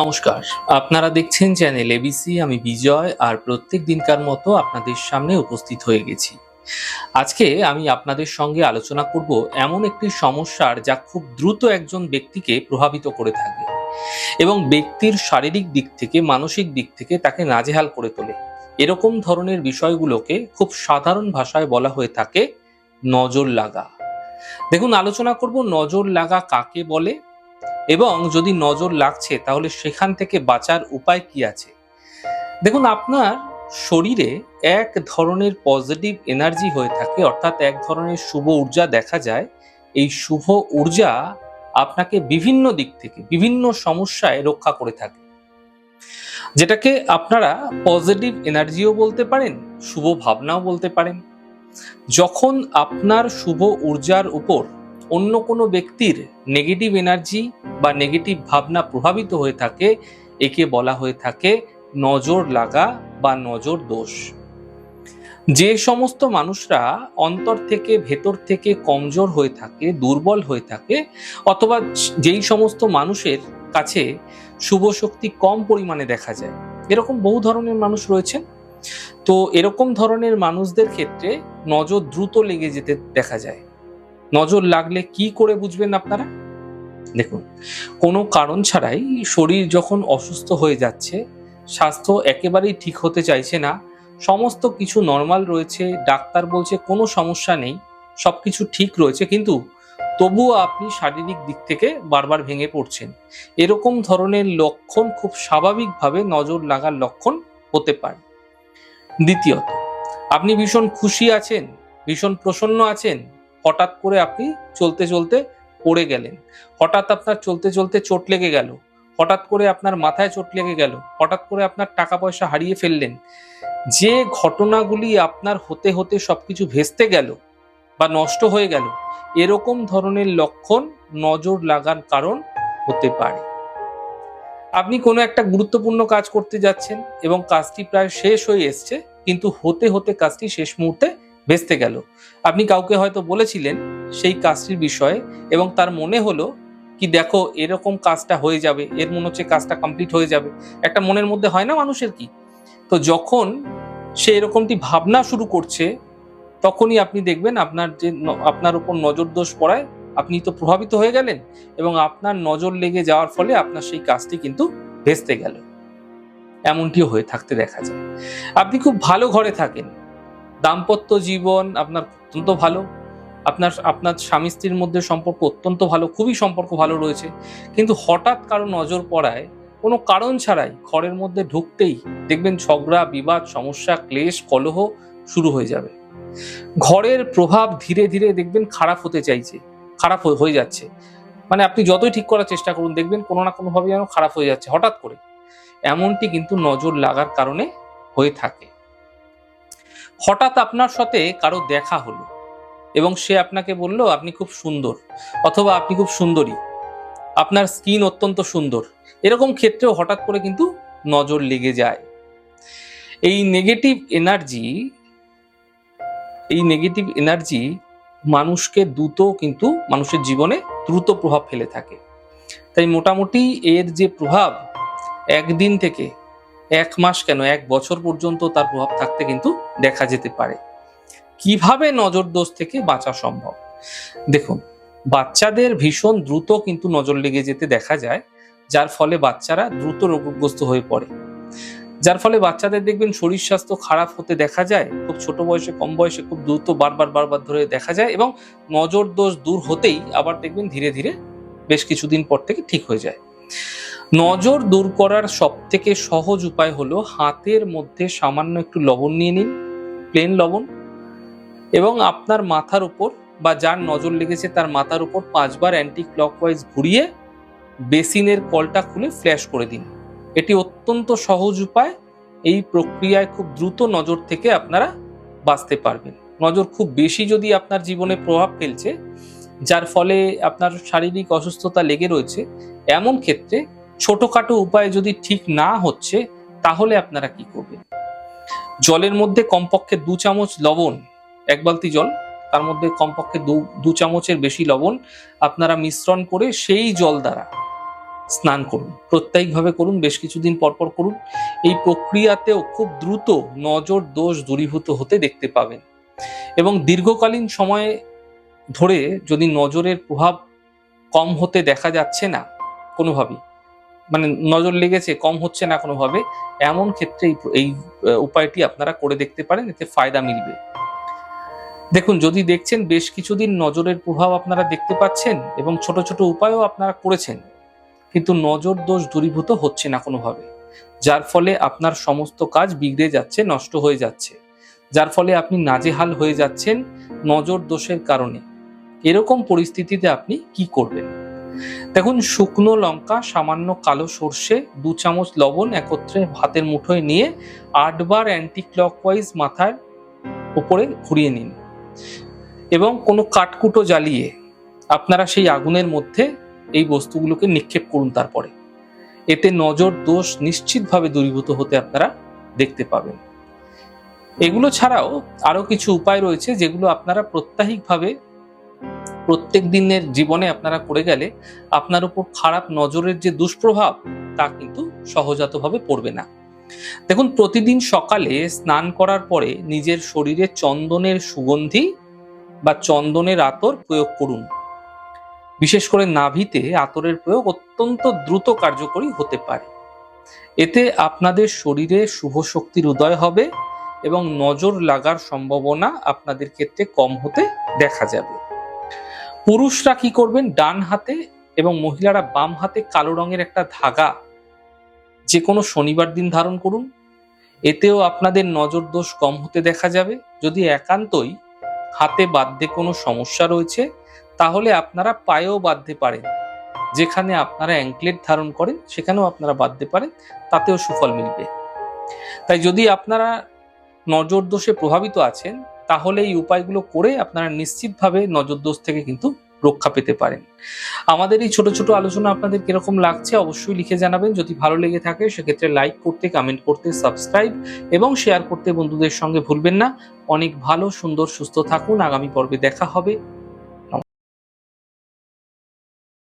নমস্কার। আপনারা দেখছেন চ্যানেল এবিসি, আমি বিজয়, আর প্রত্যেক দিনকার মতো আপনাদের সামনে উপস্থিত হয়ে গেছি। আজকে আমি আপনাদের সঙ্গে আলোচনা করব এমন একটি সমস্যার যা খুব দ্রুত একজন ব্যক্তিকে প্রভাবিত করে থাকে এবং ব্যক্তির শারীরিক দিক থেকে, মানসিক দিক থেকে তাকে নাজেহাল করে তোলে। এরকম ধরনের বিষয়গুলোকে খুব সাধারণ ভাষায় বলা হয়ে থাকে, নজর লাগা। দেখুন, আলোচনা করব নজর লাগা কাকে বলে এবং যদি নজর লাগছে, তাহলে সেখান থেকে বাঁচার উপায় কি আছে? দেখুন, আপনার শরীরে এক ধরনের পজিটিভ এনার্জি হয়ে থাকে, অর্থাৎ এক ধরনের শুভ ঊর্জা দেখা যায়। এই শুভ ঊর্জা আপনাকে বিভিন্ন দিক থেকে, বিভিন্ন সমস্যায় রক্ষা করে থাকে। যেটাকে আপনারা পজিটিভ এনার্জিও বলতে পারেন, শুভ ভাবনাও বলতে পারেন। যখন আপনার শুভ ঊর্জার উপর অন্য কোনো ব্যক্তির নেগেটিভ এনার্জি বা নেগেটিভ ভাবনা প্রভাবিত হয়ে থাকে, একে বলা হয়ে থাকে নজর লাগা বা নজর দোষ। যে সমস্ত মানুষরা অন্তর থেকে ভেতর থেকে কমজোর হয়ে থাকে, দুর্বল হয়ে থাকে, অথবা যেই সমস্ত মানুষের কাছে শুভ শক্তি কম পরিমাণে দেখা যায়, এরকম বহু ধরনের মানুষ রয়েছেন তো এরকম ধরনের মানুষদের ক্ষেত্রে নজর দ্রুত লেগে যেতে দেখা যায়। নজর লাগলে কি করে বুঝবেন আপনারা? দেখুন, কোনো কারণ ছাড়াই শরীর যখন অসুস্থ হয়ে যাচ্ছে, স্বাস্থ্য একেবারেই ঠিক হতে চাইছে না, সমস্ত কিছু নর্মাল রয়েছে, ডাক্তার বলছে কোনো সমস্যা নেই সব কিছু ঠিক রয়েছে, কিন্তু তবুও আপনি শারীরিক দিক থেকে বারবার ভেঙে পড়ছেন। এরকম ধরনের লক্ষণ খুব স্বাভাবিকভাবে নজর লাগার লক্ষণ হতে পারে। দ্বিতীয়ত, আপনি ভীষণ খুশি আছেন? ভীষণ প্রসন্ন আছেন? হঠাৎ করে আপনি চলতে চলতে পড়ে গেলেন। হঠাৎ আপনার চলতে চলতে চোট লেগে গেল। হঠাৎ করে আপনার মাথায় চোট লেগে গেল। হঠাৎ করে আপনার টাকা পয়সা হারিয়ে ফেললেন। যে ঘটনাগুলি আপনার হতে হতে সবকিছু ভেস্তে গেল বা নষ্ট হয়ে গেল, এরকম ধরনের লক্ষণ নজর লাগার কারণ হতে পারে। আপনি কোনো একটা গুরুত্বপূর্ণ কাজ করতে যাচ্ছেন এবং কাজটি প্রায় শেষ হয়ে এসছে, কিন্তু হতে হতে কাজটি শেষ মুহূর্তে ভেস্তে গেল। আপনি কাউকে হয়তো বলেছিলেন সেই কাজটির বিষয়ে এবং তার মনে হলো কি দেখো এরকম কাজটা হয়ে যাবে, এর মনে হচ্ছে কাজটা কমপ্লিট হয়ে যাবে। একটা মনের মধ্যে হয় না মানুষের কি? তো যখন সে এরকমটি ভাবনা শুরু করছে, তখনই আপনি দেখবেন আপনার যে আপনার উপর নজর দোষ পড়ায় আপনি তো প্রভাবিত হয়ে গেলেন এবং আপনার নজর লেগে যাওয়ার ফলে আপনার সেই কাজটি কিন্তু ভেস্তে গেল। এমনটিও হয়ে থাকতে দেখা যায়। আপনি খুব ভালো ঘরে থাকেন। দাম্পত্য জীবন আপনার অত্যন্ত ভালো। আপনার আপনার স্বামী স্ত্রীর মধ্যে সম্পর্ক অত্যন্ত ভালো, খুবই সম্পর্ক ভালো রয়েছে। কিন্তু হঠাৎ কারও নজর পড়ায়, কোনো কারণ ছাড়াই ঘরের মধ্যে ঢুকতেই দেখবেন ঝগড়া, বিবাদ, সমস্যা, ক্লেশ, কলহ শুরু হয়ে যাবে। ঘরের প্রভাব ধীরে ধীরে দেখবেন খারাপ হতে চাইছে, খারাপ হয়ে- যাচ্ছে। মানে আপনি যতই ঠিক করার চেষ্টা করুন, দেখবেন কোনো না কোনোভাবে যেন খারাপ হয়ে যাচ্ছে হঠাৎ করে। এমনটি কিন্তু নজর লাগার কারণে হয়ে থাকে। হঠাৎ আপনার সাথে কারও দেখা হলো এবং সে আপনাকে বলল, আপনি খুব সুন্দর অথবা, আপনি খুব সুন্দরী। আপনার স্কিন অত্যন্ত সুন্দর। এরকম ক্ষেত্রেও হঠাৎ করে কিন্তু নজর লেগে যায়। এই নেগেটিভ এনার্জি এই নেগেটিভ এনার্জি মানুষকে দ্রুত কিন্তু মানুষের জীবনে দ্রুত প্রভাব ফেলে থাকে। তাই মোটামুটি এর যে প্রভাব, একদিন থেকে এক মাস কেন? এক বছর পর্যন্ত তার প্রভাব থাকতে কিন্তু দেখা যেতে পারে। কীভাবে নজর দোষ থেকে বাঁচা সম্ভব? দেখুন, বাচ্চাদের ভীষণ দ্রুত কিন্তু নজর লেগে যেতে দেখা যায়, যার ফলে বাচ্চারা দ্রুত রোগগ্রস্ত হয়ে পড়ে। যার ফলে বাচ্চাদের দেখবেন শরীর স্বাস্থ্য খারাপ হতে দেখা যায়, খুব ছোট বয়সে, কম বয়সে খুব দ্রুত বারবার বারবার ধরে দেখা যায় এবং নজর দোষ দূর হতেই আবার দেখবেন ধীরে ধীরে বেশ কিছুদিন পর থেকে ঠিক হয়ে যায়। নজর দূর করার সব থেকে সহজ উপায় হলো হাতের মধ্যে সামান্য একটু লবণ নিয়ে নিন প্লেন লবণ, এবং আপনার মাথার উপর বা যার নজর লেগেছে তার মাথার উপর পাঁচবার অ্যান্টি ক্লকওয়াইজ ঘুরিয়ে বেসিনের কলটা খুলে ফ্ল্যাশ করে দিন। এটি অত্যন্ত সহজ উপায়, এই প্রক্রিয়ায় খুব দ্রুত নজর থেকে আপনারা বাঁচতে পারবেন। নজর খুব বেশি যদি আপনার জীবনে প্রভাব ফেলছে, যার ফলে আপনার শারীরিক অসুস্থতা লেগে রয়েছে, এমন ক্ষেত্রে ছোটখাটো উপায় যদি ঠিক না হচ্ছে, তাহলে আপনারা কি করবেন? জলের মধ্যে কমপক্ষে দু চামচ লবণ, এক বালতি জল, তার মধ্যে কমপক্ষে দু দু চামচের বেশি লবণ আপনারা মিশ্রণ করে সেই জল দ্বারা স্নান করুন। প্রত্যয়িকভাবে করুন, বেশ কিছুদিন পর পর করুন। এই প্রক্রিয়াতেও খুব দ্রুত নজর দোষ দূরীভূত হতে দেখতে পাবেন। এবং দীর্ঘকালীন সময়ে ধরে যদি নজরের প্রভাব কম হতে দেখা যাচ্ছে না, কোনোভাবেই মানে নজর লেগেছে, কম হচ্ছে না কোনোভাবে, এমন ক্ষেত্রে এই উপায়টি আপনারা করে দেখতে পারেন, এতে ফায়দা মিলবে। দেখুন, যদি দেখছেন, বেশ কিছুদিন নজরের প্রভাব আপনারা দেখতে পাচ্ছেন এবং ছোট ছোট উপায়ও আপনারা করেছেন, কিন্তু নজর দোষ দূরীভূত হচ্ছে না কোনোভাবে, যার ফলে আপনার সমস্ত কাজ বিগড়ে যাচ্ছে, নষ্ট হয়ে যাচ্ছে। যার ফলে আপনি নাজেহাল হয়ে যাচ্ছেন নজর দোষের কারণে। এরকম পরিস্থিতিতে আপনি কি করবেন? দেখুন, শুকনো লঙ্কা, সামান্য কালো সর্ষে, দু চামচ লবণ একত্রে হাতের মুঠোয় নিয়ে আটবার অ্যান্টি ক্লকওয়াইজ মাথার উপরে ঘুরিয়ে নিন এবং কোনো কাঠকুটো জ্বালিয়ে আপনারা সেই আগুনের মধ্যে এই বস্তুগুলোকে নিক্ষেপ করুন তারপরে। এতে নজর, দোষ নিশ্চিতভাবে দূরীভূত হতে আপনারা দেখতে পাবেন। এগুলো ছাড়াও আরও কিছু উপায় রয়েছে যেগুলো আপনারা প্রত্যাহিকভাবে প্রত্যেক দিনের জীবনে আপনারা করে গেলে আপনার উপর খারাপ নজরের যে দুষ্প্রভাব, তা কিন্তু সহজাতভাবে পড়বে না। দেখুন, প্রতিদিন সকালে স্নান করার পরে নিজের শরীরে চন্দনের সুগন্ধি বা চন্দনের আতর প্রয়োগ করুন। বিশেষ করে নাভিতে আতরের প্রয়োগ অত্যন্ত দ্রুত কার্যকরী হতে পারে। এতে আপনাদের শরীরে শুভ শক্তির উদয় হবে এবং নজর লাগার সম্ভাবনা আপনাদের ক্ষেত্রে কম হতে দেখা যাবে। পুরুষরা কি করবেন? ডান হাতে এবং মহিলারা বাম হাতে কালো রঙের একটা ধাগা। যে কোনো শনিবার দিন ধারণ করুন। এতেও আপনাদের নজর দোষ কম হতে দেখা যাবে। যদি একান্তই হাতে বাধ্যে কোনো সমস্যা রয়েছে, তাহলে আপনারা পায়েও বাঁধতে পারেন। যেখানে আপনারা অ্যাঙ্কলেট ধারণ করেন, সেখানেও আপনারা বাঁধতে পারেন। তাতেও সুফল মিলবে। তাই যদি আপনারা নজর দোষে প্রভাবিত আছেন তাহলে এই উপায়গুলো করে আপনারা নিশ্চিতভাবে নজরদোষ থেকে কিন্তু রক্ষা পেতে পারেন। আমাদের এই ছোট ছোট আলোচনা আপনাদের কীরকম লাগছে অবশ্যই লিখে জানাবেন। যদি ভালো লেগে থাকে, সেক্ষেত্রে লাইক করতে কমেন্ট করতে সাবস্ক্রাইব এবং শেয়ার করতে বন্ধুদের সঙ্গে ভুলবেন না। অনেক ভালো, সুন্দর, সুস্থ থাকুন। আগামী পর্বে দেখা হবে।